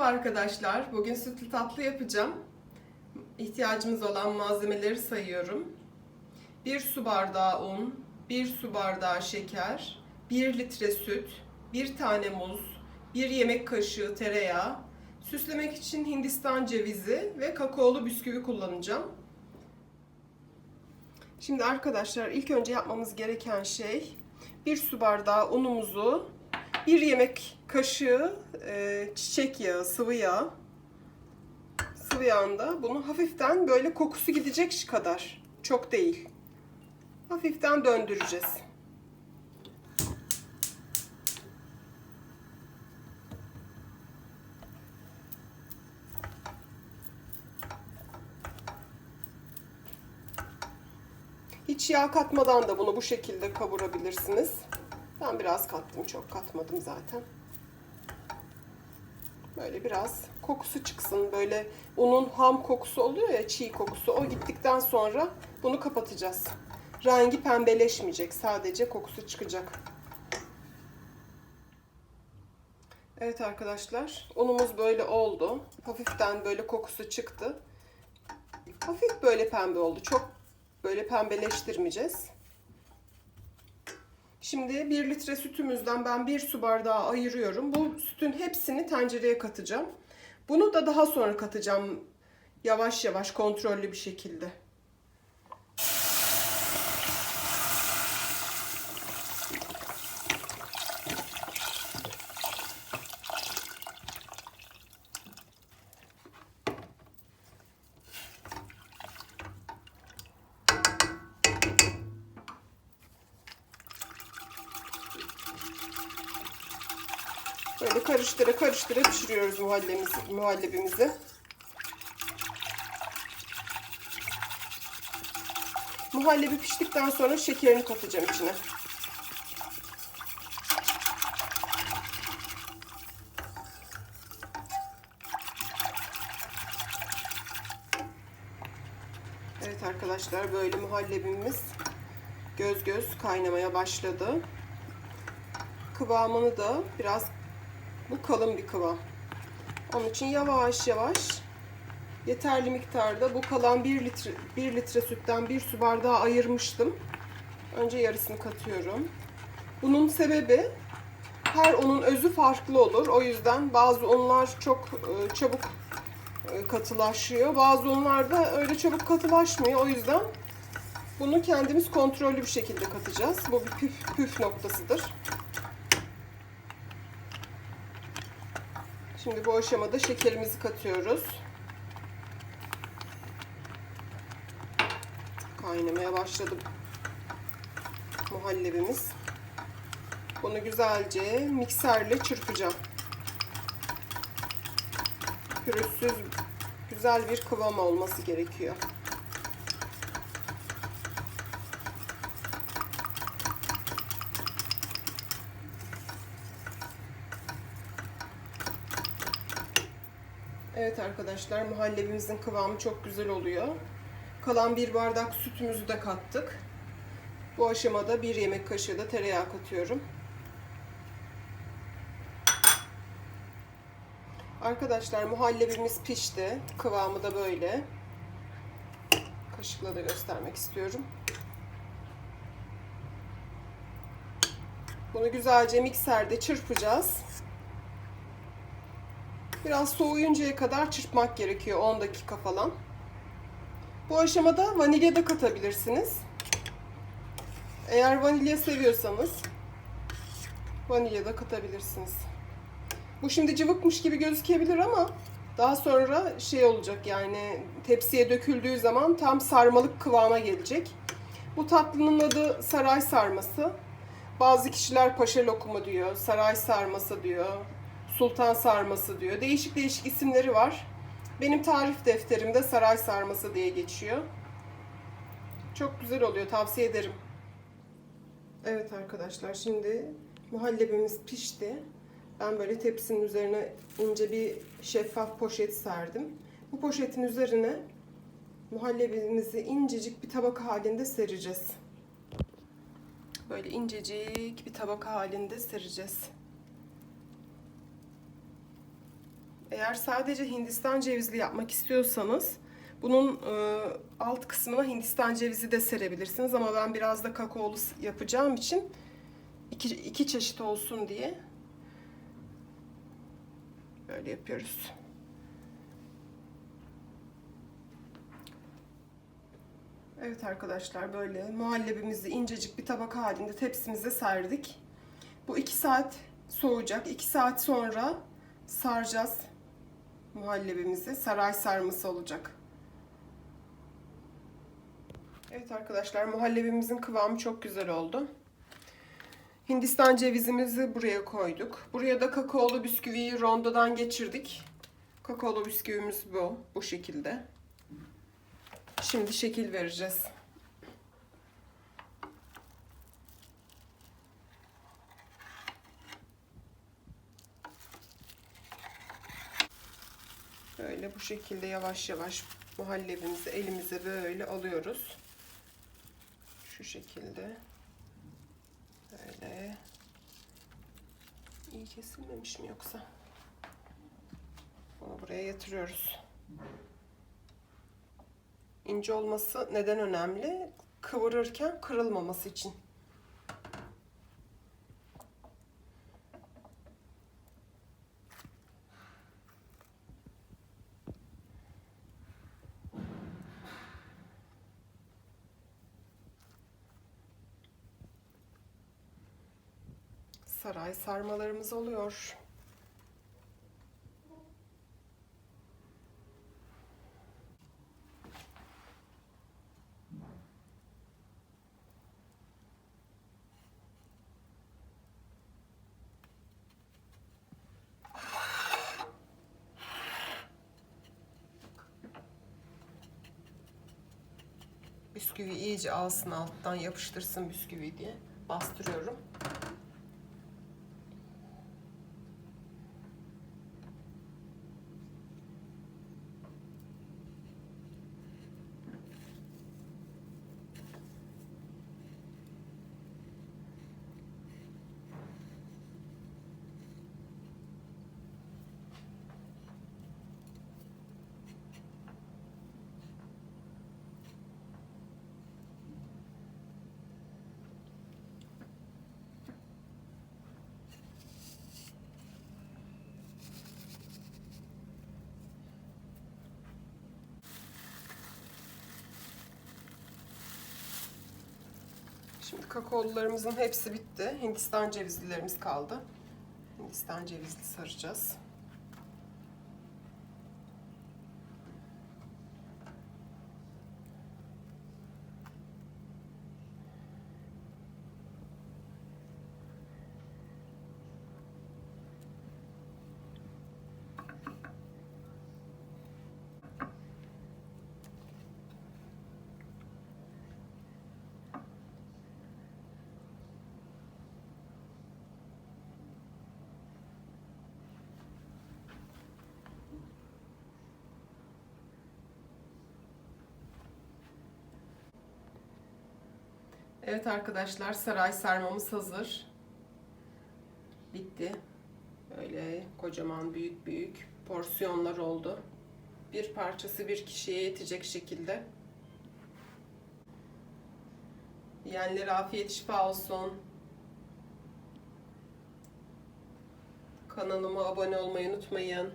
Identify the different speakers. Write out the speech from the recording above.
Speaker 1: arkadaşlar. Bugün sütlü tatlı yapacağım. İhtiyacımız olan malzemeleri sayıyorum. 1 su bardağı un, 1 su bardağı şeker, 1 litre süt, 1 tane muz, 1 yemek kaşığı tereyağı, süslemek için hindistan cevizi ve kakaolu bisküvi kullanacağım. Şimdi arkadaşlar ilk önce yapmamız gereken şey 1 su bardağı unumuzu bir yemek kaşığı e, çiçek yağı, sıvı yağ. Sıvı yağında bunu hafiften böyle kokusu gidecek kadar. Çok değil. Hafiften döndüreceğiz. Hiç yağ katmadan da bunu bu şekilde kavurabilirsiniz. Ben biraz kattım, çok katmadım zaten. Böyle biraz kokusu çıksın. Böyle unun ham kokusu oluyor ya, çiğ kokusu. O gittikten sonra bunu kapatacağız. Rengi pembeleşmeyecek, sadece kokusu çıkacak. Evet arkadaşlar, unumuz böyle oldu. Hafiften böyle kokusu çıktı. Hafif böyle pembe oldu. Çok böyle pembeleştirmeyeceğiz. Şimdi 1 litre sütümüzden ben 1 su bardağı ayırıyorum. Bu sütün hepsini tencereye katacağım. Bunu da daha sonra katacağım. Yavaş yavaş kontrollü bir şekilde. Böyle karıştıra karıştıra pişiriyoruz muhallemizi, muhallebimizi. Muhallebi piştikten sonra şekerini katacağım içine. Evet arkadaşlar böyle muhallebimiz göz göz kaynamaya başladı. Kıvamını da biraz bu kalın bir kıvam. Onun için yavaş yavaş yeterli miktarda bu kalan 1 litre 1 litre sütten 1 su bardağı ayırmıştım. Önce yarısını katıyorum. Bunun sebebi her unun özü farklı olur. O yüzden bazı unlar çok e, çabuk e, katılaşıyor. Bazı unlar da öyle çabuk katılaşmıyor. O yüzden bunu kendimiz kontrollü bir şekilde katacağız. Bu bir püf, püf noktasıdır. Şimdi bu aşamada şekerimizi katıyoruz. Kaynamaya başladı muhallebimiz. Bunu güzelce mikserle çırpacağım. Pürüzsüz güzel bir kıvam olması gerekiyor. Evet arkadaşlar muhallebimizin kıvamı çok güzel oluyor. Kalan bir bardak sütümüzü de kattık. Bu aşamada bir yemek kaşığı da tereyağı katıyorum. Arkadaşlar muhallebimiz pişti. Kıvamı da böyle. Kaşıkla da göstermek istiyorum. Bunu güzelce mikserde çırpacağız. Biraz soğuyuncaya kadar çırpmak gerekiyor 10 dakika falan. Bu aşamada vanilya da katabilirsiniz. Eğer vanilya seviyorsanız vanilya da katabilirsiniz. Bu şimdi cıvıkmış gibi gözükebilir ama daha sonra şey olacak yani tepsiye döküldüğü zaman tam sarmalık kıvama gelecek. Bu tatlının adı saray sarması. Bazı kişiler paşa lokumu diyor, saray sarması diyor, sultan sarması diyor. Değişik değişik isimleri var. Benim tarif defterimde saray sarması diye geçiyor. Çok güzel oluyor, tavsiye ederim. Evet arkadaşlar, şimdi muhallebimiz pişti. Ben böyle tepsinin üzerine ince bir şeffaf poşet serdim. Bu poşetin üzerine muhallebimizi incecik bir tabaka halinde sereceğiz. Böyle incecik bir tabaka halinde sereceğiz. Eğer sadece Hindistan cevizli yapmak istiyorsanız bunun e, alt kısmına Hindistan cevizi de serebilirsiniz ama ben biraz da kakaolu yapacağım için iki, iki çeşit olsun diye böyle yapıyoruz. Evet arkadaşlar böyle muhallebimizi incecik bir tabak halinde tepsimize serdik. Bu iki saat soğuyacak. İki saat sonra saracağız muhallebimizi. Saray sarması olacak. Evet arkadaşlar muhallebimizin kıvamı çok güzel oldu. Hindistan cevizimizi buraya koyduk. Buraya da kakaolu bisküviyi rondodan geçirdik. Kakaolu bisküvimiz bu. Bu şekilde. Şimdi şekil vereceğiz. Böyle bu şekilde yavaş yavaş muhallebimizi elimize böyle alıyoruz. Şu şekilde. Böyle. İyi kesilmemiş mi yoksa? Bunu buraya yatırıyoruz. İnce olması neden önemli? Kıvırırken kırılmaması için. Saray sarmalarımız oluyor. Bisküvi iyice alsın alttan yapıştırsın bisküvi diye bastırıyorum. Şimdi kakaolularımızın hepsi bitti. Hindistan cevizlilerimiz kaldı. Hindistan cevizli saracağız. Evet arkadaşlar saray sarmamız hazır. Bitti. Böyle kocaman büyük büyük porsiyonlar oldu. Bir parçası bir kişiye yetecek şekilde. Yiyenlere afiyet şifa olsun. Kanalıma abone olmayı unutmayın.